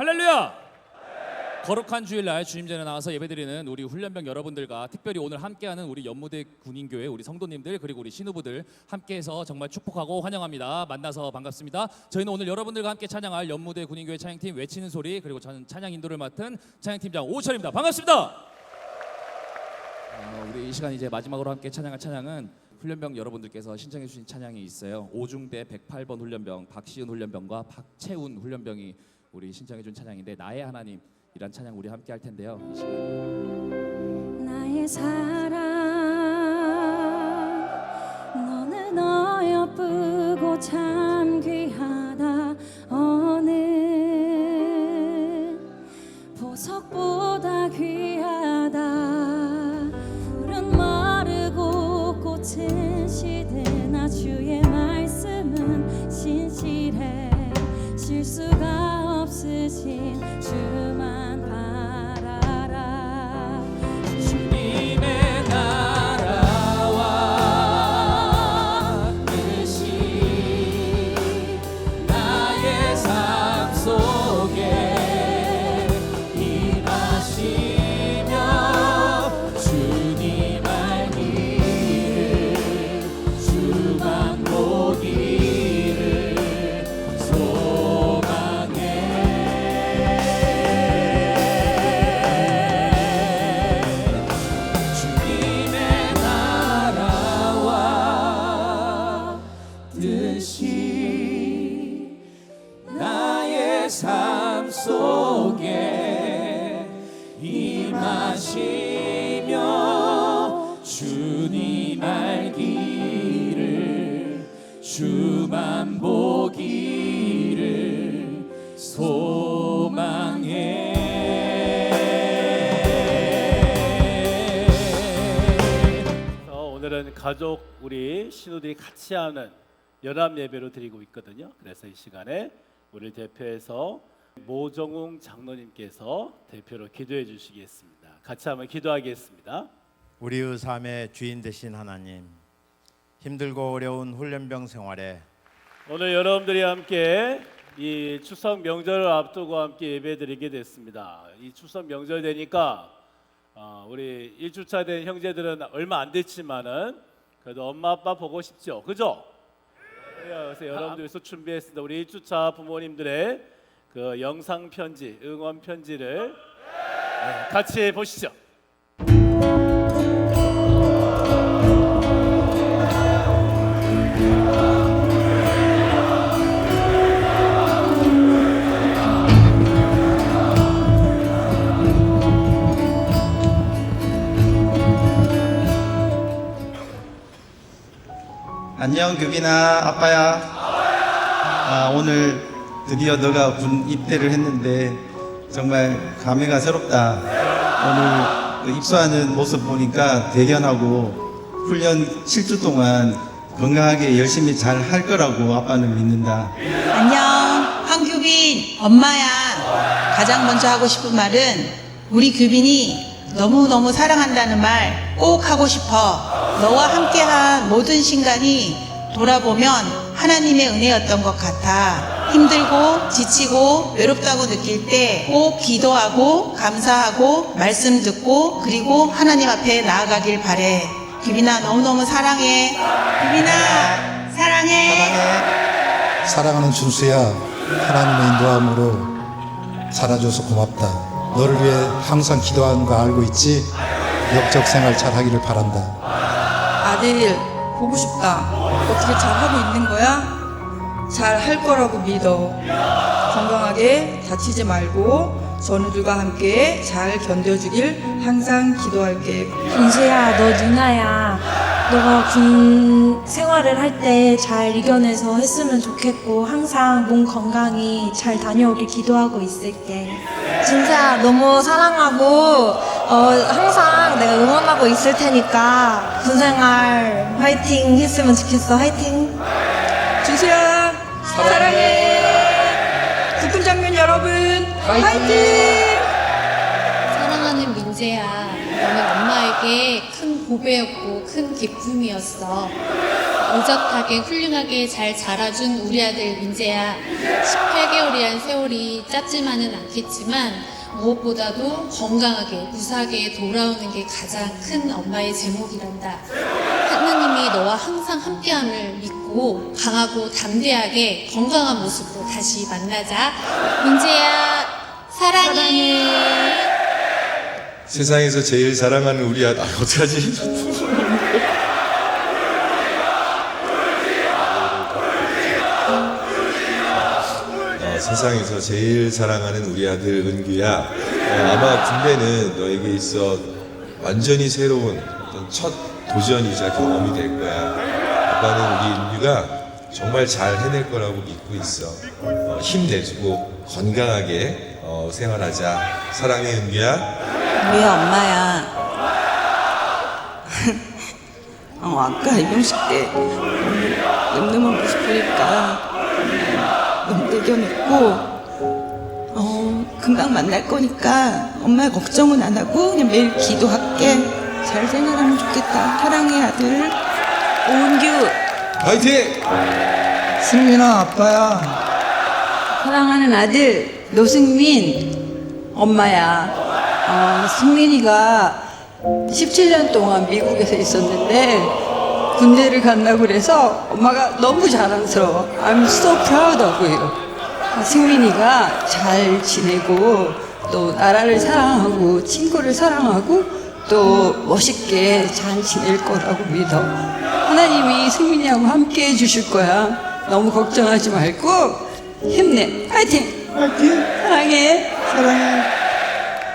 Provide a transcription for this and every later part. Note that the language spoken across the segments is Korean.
할렐루야! 거룩한 주일날 주님 전에 나와서 예배드리는 우리 훈련병 여러분들과 특별히 오늘 함께하는 우리 연무대 군인교회 우리 성도님들 그리고 우리 신우부들 함께해서 정말 축복하고 환영합니다. 만나서 반갑습니다. 저희는 오늘 여러분들과 함께 찬양할 연무대 군인교회 찬양팀 외치는 소리 그리고 저는 찬양 인도를 맡은 찬양팀장 오철입니다. 반갑습니다. 어, 우리 이 시간 이제 마지막으로 함께 찬양할 찬양은 훈련병 여러분들께서 신청해 주신 찬양이 있어요. 오중대 108번 훈련병 박시은 훈련병과 박채운 훈련병이 우리 신청해 준 찬양인데 나의 하나님 이란 찬양 우리 함께 할 텐데요. 나의 사랑 너는 어여쁘고 참 귀하다. 어느 보석보다 귀하다. 푸른 마르고 꽃은 시드나 주의 말씀은 신실해. 실수가 없으신 주만 나의 삶 속에 임하시며 주님 알기를 주만 보기를 소망해. 오늘은 가족 우리 신우들이 같이 하는 연합 예배로 드리고 있거든요. 그래서 이 시간에 우리 대표해서 모정웅 장로님께서 대표로 기도해 주시겠습니다. 같이 한번 기도하겠습니다. 우리의 삶의 주인 되신 하나님 힘들고 어려운 훈련병 생활에 오늘 여러분들이 함께 이 추석 명절을 앞두고 함께 예배드리게 됐습니다. 이 추석 명절 되니까 어, 우리 1주차 된 형제들은 얼마 안 됐지만은 그래도 엄마 아빠 보고 싶죠, 그죠? 그래서 여러분들 위해서 준비했습니다. 우리 1주차 부모님들의 그 영상 편지, 응원 편지를 네, 같이 보시죠. 안녕 규빈아 아빠야. 아, 오늘 드디어 너가 군 입대를 했는데 정말 감회가 새롭다. 오늘 그 입소하는 모습 보니까 대견하고 훈련 7주 동안 건강하게 열심히 잘 할 거라고 아빠는 믿는다. 안녕, 황규빈 엄마야. 가장 먼저 하고 싶은 말은 우리 규빈이 너무너무 사랑한다는 말 꼭 하고 싶어. 너와 함께한 모든 순간이 돌아보면 하나님의 은혜였던 것 같아. 힘들고 지치고 외롭다고 느낄 때 꼭 기도하고 감사하고 말씀 듣고 그리고 하나님 앞에 나아가길 바래. 규빈아 너무너무 사랑해. 규빈아 사랑해. 사랑하는 준수야 하나님의 인도함으로 살아줘서 고맙다 너를 위해 항상 기도하는 거 알고 있지 역적 생활 잘 하기를 바란다 아들 보고 싶다. 어떻게 잘 하고 있는 거야? 잘 할 거라고 믿어. 건강하게 다치지 말고 전우들과 함께 잘 견뎌주길 항상 기도할게. 준수야, 너 누나야. 너가 군 생활을 할 때 잘 이겨내서 했으면 좋겠고 항상 몸 건강히 잘 다녀오길 기도하고 있을게. 준수야, 너무 사랑하고 어, 항상 내가 응원하고 있을 테니까 군 생활 화이팅 했으면 좋겠어. 화이팅. 준수야 사랑해. 국군 장면 여러분 화이팅! 보배였고 큰 기쁨이었어. 오젓하게 훌륭하게 잘 자라준 우리 아들 민재야. 18개월이란 세월이 짧지만은 않겠지만 무엇보다도 건강하게 무사하게 돌아오는 게 가장 큰 엄마의 제목이란다. 하나님이 너와 항상 함께함을 믿고 강하고 담대하게 건강한 모습으로 다시 만나자. 민재야 사랑해. 세상에서 제일 사랑하는 우리 아들. 아, 어떡하지? 어, 세상에서 제일 사랑하는 우리 아들 은규야. 어, 아마 군대는 너에게 있어 완전히 새로운 어떤 첫 도전이자 경험이 될 거야. 아빠는 우리 은규가 정말 잘 해낼 거라고 믿고 있어. 어, 힘내주고 건강하게 어, 생활하자. 사랑해 은규야 우리 엄마야. 어, 아까 이병식 때 너무 너무 보고 싶으니까 너무 대견했고 어, 금방 만날 거니까 엄마 걱정은 안 하고 그냥 매일 기도할게. 잘 생활하면 좋겠다. 사랑해 아들. 오은규. 화이팅! 승민아 아빠야 사랑하는 아들 노승민 엄마야. 어, 승민이가 17년 동안 미국에서 있었는데 군대를 간다고 그래서 엄마가 너무 자랑스러워. I'm so proud of you. 승민이가 잘 지내고 또 나라를 사랑하고 친구를 사랑하고 또 멋있게 잘 지낼 거라고 믿어. 하나님이 승민이하고 함께 해주실 거야. 너무 걱정하지 말고 힘내. 파이팅! 파이팅! 사랑해. 사랑해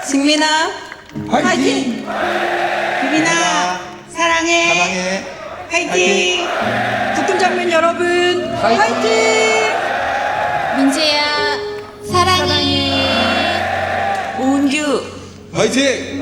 승민아. 화이팅! 유빈아. 사랑해. 사랑해. 화이팅. 북극 장면 여러분 파이팅! 민재야 사랑해. 오은규. 화이팅!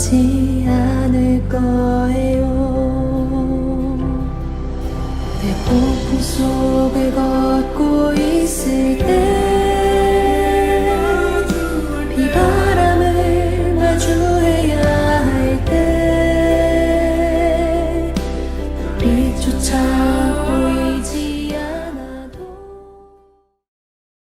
지 않을 거예요. 내 폭풍 속을 걸